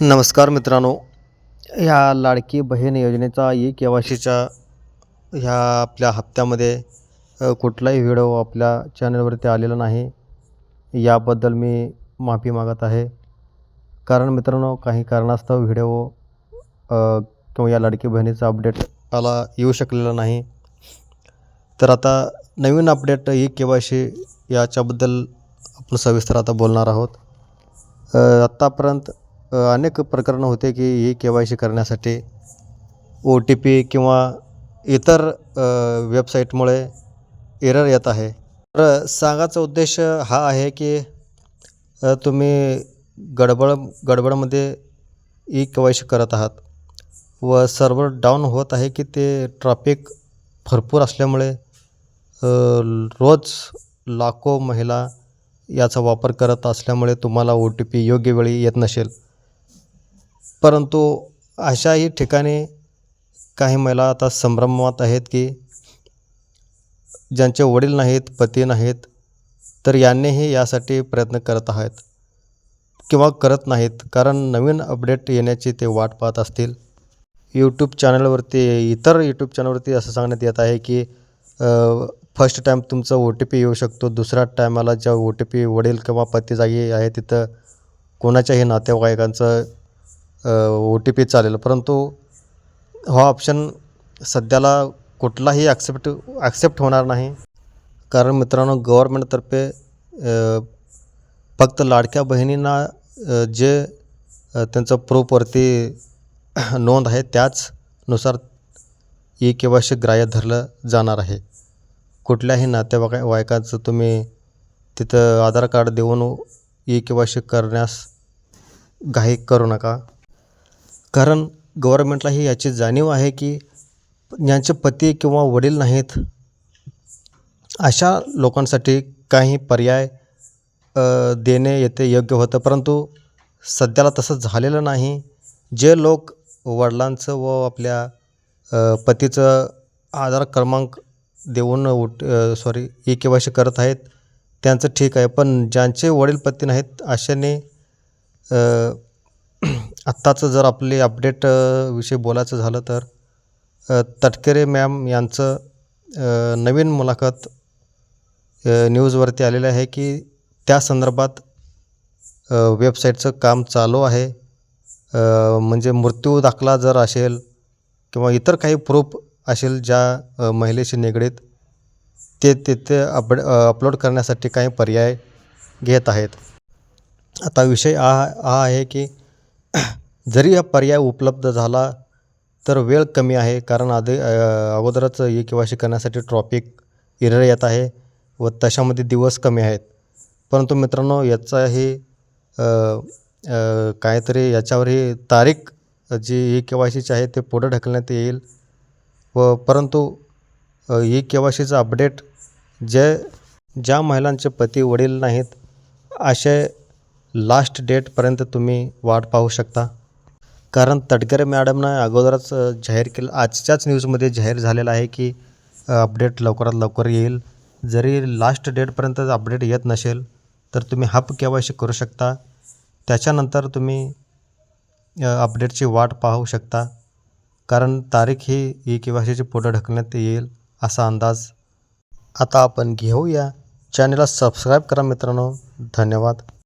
नमस्कार मित्रांनो. ह्या लाडकी बहीण योजनेचा ई के वाय सीच्या ह्या आपल्या हप्त्यामध्ये कुठलाही व्हिडिओ आपल्या चॅनलवरती आलेला नाही. याबद्दल मी माफी मागत आहे. कारण मित्रांनो काही कारणास्तव व्हिडिओ किंवा या लाडकी बहिणीचा अपडेट मला येऊ शकलेला नाही. तर आता नवीन update E K Y C याच्याबद्दल आपण सविस्तर आता बोलणार आहोत. आत्तापर्यंत अनेक प्रकरणं होते की ई के वाय सी करण्यासाठी ओ टी पी किंवा इतर वेबसाईटमुळे एरर येत आहे. तर सांगायचा उद्देश हा आहे की तुम्ही गडबड गडबडमध्ये ई के वाय सी करत आहात व सर्व्हर डाऊन होत आहे की ते ट्रॅफिक भरपूर असल्यामुळे रोज लाखो महिला याचा वापर करत असल्यामुळे तुम्हाला ओ टी पी योग्य वेळी येत नसेल. परंतु अशाही ठिकाणी काही महिला आता संभ्रमात आहेत की ज्यांचे वडील नाहीत पती नाहीत तर यांनीही यासाठी प्रयत्न करत आहेत किंवा करत नाहीत. कारण नवीन अपडेट येण्याची ते वाट पाहत असतील. यूट्यूब चॅनलवरती इतर यूट्यूब चॅनलवरती असं सांगण्यात येत आहे की फर्स्ट टाईम तुमचं ओ टी पी येऊ शकतो. दुसऱ्या टायमाला ज्या ओ टी पी वडील किंवा पती जागी आहे तिथं कोणाच्याही नातेवाईकांचं ओ टी पी चालेल. परंतु हा ऑप्शन सध्याला कुठलाही ॲक्सेप्ट ॲक्सेप्ट होणार नाही. कारण मित्रांनो गव्हर्मेंटतर्फे फक्त लाडक्या बहिणींना जे त्यांचं प्रूफवरती नोंद आहे त्याचनुसार ई के वाय सी ग्राह्य धरलं जाणार आहे. कुठल्याही नातेवाईका वायकाचं तुम्ही तिथं आधार कार्ड देऊन ई के वाय सी करण्यास घाई करू नका. कारण गव्हर्मेंटलाही याची जाणीव आहे की ज्यांचे पती किंवा वडील नाहीत अशा लोकांसाठी काही पर्याय देणे येते योग्य होतं. परंतु सध्याला तसं झालेलं नाही. जे लोक वडिलांचं व आपल्या पतीचं आधार क्रमांक देऊन उठ sorry E K Y C करत आहेत त्यांचं ठीक आहे. पण ज्यांचे वडील पती नाहीत अशाने आत्ताचं जर आपले अपडेट विषयी बोलायचं झालं तर तटकेरे तटकरे मॅम यांचं नवीन मुलाखत न्यूजवरती आलेलं आहे की त्या संदर्भात वेबसाईटचं काम चालू आहे. म्हणजे मृत्यू दाखला जर असेल किंवा इतर काही प्रूफ असेल ज्या महिलेशी निगडीत ते तिथे अपड अपलोड करण्यासाठी काही पर्याय घेत आहेत. आता विषय हा हा आहे की जरी हा पर्याय उपलब्ध झाला तर वेळ कमी आहे कारण आधी अगोदरच ई के वाय सी करण्यासाठी ट्रॉपिक एरर येत आहे व तशामध्ये दिवस कमी आहेत. परंतु मित्रांनो याचाही काहीतरी याच्यावरही तारीख जी ई के वाय सीची आहे ते पुढं ढकलण्यात येईल. व परंतु ई के वाय सीचं अपडेट जे ज्या महिलांचे पती वडील नाहीत असे लास्ट डेटपर्यंत तुम्ही वाट पाहू शकता. कारण तटकरे मॅडमनं अगोदरच जाहीर केलं आजच्याच न्यूजमध्ये जाहीर झालेलं आहे की अपडेट लवकरात लवकर येईल. जरी लास्ट डेटपर्यंत अपडेट येत नसेल तर तुम्ही हाफ के वाय सी करू शकता. त्याच्यानंतर तुम्ही अपडेटची वाट पाहू शकता. कारण तारीख ही ई के वाय सीची पुढं ढकलण्यात येईल असा अंदाज. आता आपण घेऊया. चॅनलला सबस्क्राईब करा मित्रांनो. धन्यवाद.